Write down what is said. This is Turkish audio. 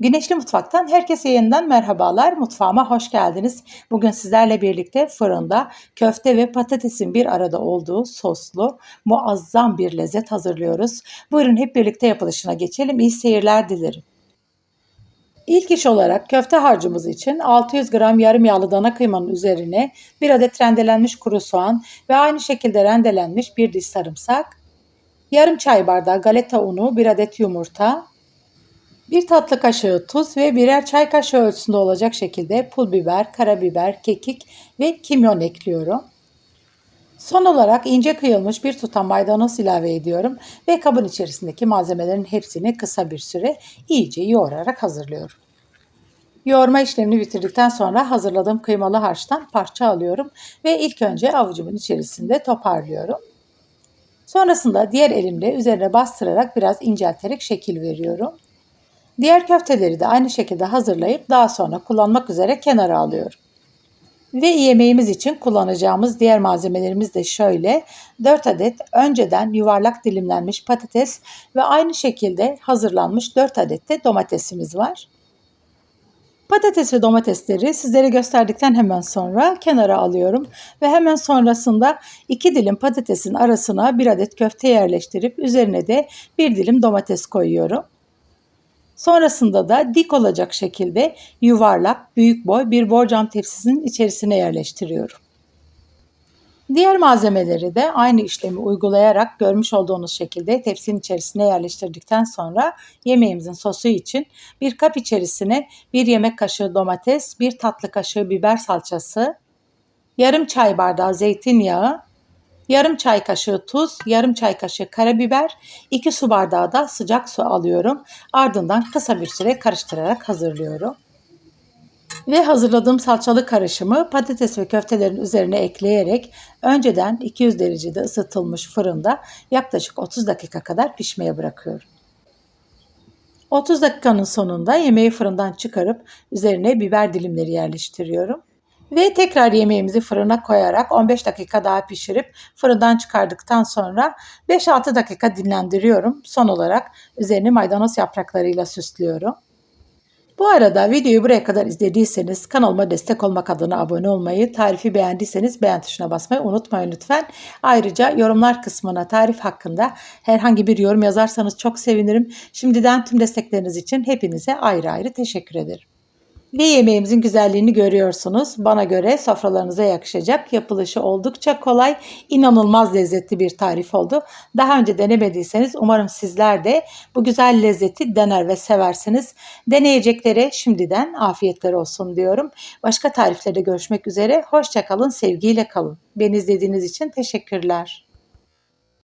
Güneşli Mutfak'tan herkese yeniden merhabalar. Mutfağıma hoş geldiniz. Bugün sizlerle birlikte fırında köfte ve patatesin bir arada olduğu soslu muazzam bir lezzet hazırlıyoruz. Buyurun hep birlikte yapılışına geçelim. İyi seyirler dilerim. İlk iş olarak köfte harcımız için 600 gram yarım yağlı dana kıymanın üzerine bir adet rendelenmiş kuru soğan ve aynı şekilde rendelenmiş bir diş sarımsak, yarım çay bardağı galeta unu, bir adet yumurta, bir tatlı kaşığı tuz ve birer çay kaşığı ölçüsünde olacak şekilde pul biber, karabiber, kekik ve kimyon ekliyorum. Son olarak ince kıyılmış bir tutam maydanoz ilave ediyorum ve kabın içerisindeki malzemelerin hepsini kısa bir süre iyice yoğurarak hazırlıyorum. Yoğurma işlemini bitirdikten sonra hazırladığım kıymalı harçtan parça alıyorum ve ilk önce avucumun içerisinde toparlıyorum. Sonrasında diğer elimle üzerine bastırarak biraz incelterek şekil veriyorum. Diğer köfteleri de aynı şekilde hazırlayıp daha sonra kullanmak üzere kenara alıyorum. Ve yemeğimiz için kullanacağımız diğer malzemelerimiz de şöyle. 4 adet önceden yuvarlak dilimlenmiş patates ve aynı şekilde hazırlanmış 4 adet de domatesimiz var. Patates ve domatesleri sizlere gösterdikten hemen sonra kenara alıyorum ve hemen sonrasında iki dilim patatesin arasına bir adet köfte yerleştirip üzerine de bir dilim domates koyuyorum. Sonrasında da dik olacak şekilde yuvarlak, büyük boy bir borcam tepsisinin içerisine yerleştiriyorum. Diğer malzemeleri de aynı işlemi uygulayarak görmüş olduğunuz şekilde tepsinin içerisine yerleştirdikten sonra yemeğimizin sosu için bir kap içerisine bir yemek kaşığı domates, bir tatlı kaşığı biber salçası, yarım çay bardağı zeytinyağı, yarım çay kaşığı tuz, yarım çay kaşığı karabiber, 2 su bardağı da sıcak su alıyorum. Ardından kısa bir süre karıştırarak hazırlıyorum. Ve hazırladığım salçalı karışımı patates ve köftelerin üzerine ekleyerek önceden 200 derecede ısıtılmış fırında yaklaşık 30 dakika kadar pişmeye bırakıyorum. 30 dakikanın sonunda yemeği fırından çıkarıp üzerine biber dilimleri yerleştiriyorum. Ve tekrar yemeğimizi fırına koyarak 15 dakika daha pişirip fırından çıkardıktan sonra 5-6 dakika dinlendiriyorum. Son olarak üzerini maydanoz yapraklarıyla süslüyorum. Bu arada videoyu buraya kadar izlediyseniz kanalıma destek olmak adına abone olmayı, tarifi beğendiyseniz beğen tuşuna basmayı unutmayın lütfen. Ayrıca yorumlar kısmına tarif hakkında herhangi bir yorum yazarsanız çok sevinirim. Şimdiden tüm destekleriniz için hepinize ayrı ayrı teşekkür ederim. Ve yemeğimizin güzelliğini görüyorsunuz. Bana göre sofralarınıza yakışacak. Yapılışı oldukça kolay, inanılmaz lezzetli bir tarif oldu. Daha önce denemediyseniz umarım sizler de bu güzel lezzeti dener ve seversiniz. Deneyeceklere şimdiden afiyetler olsun diyorum. Başka tariflerde görüşmek üzere. Hoşçakalın, sevgiyle kalın. Beni izlediğiniz için teşekkürler.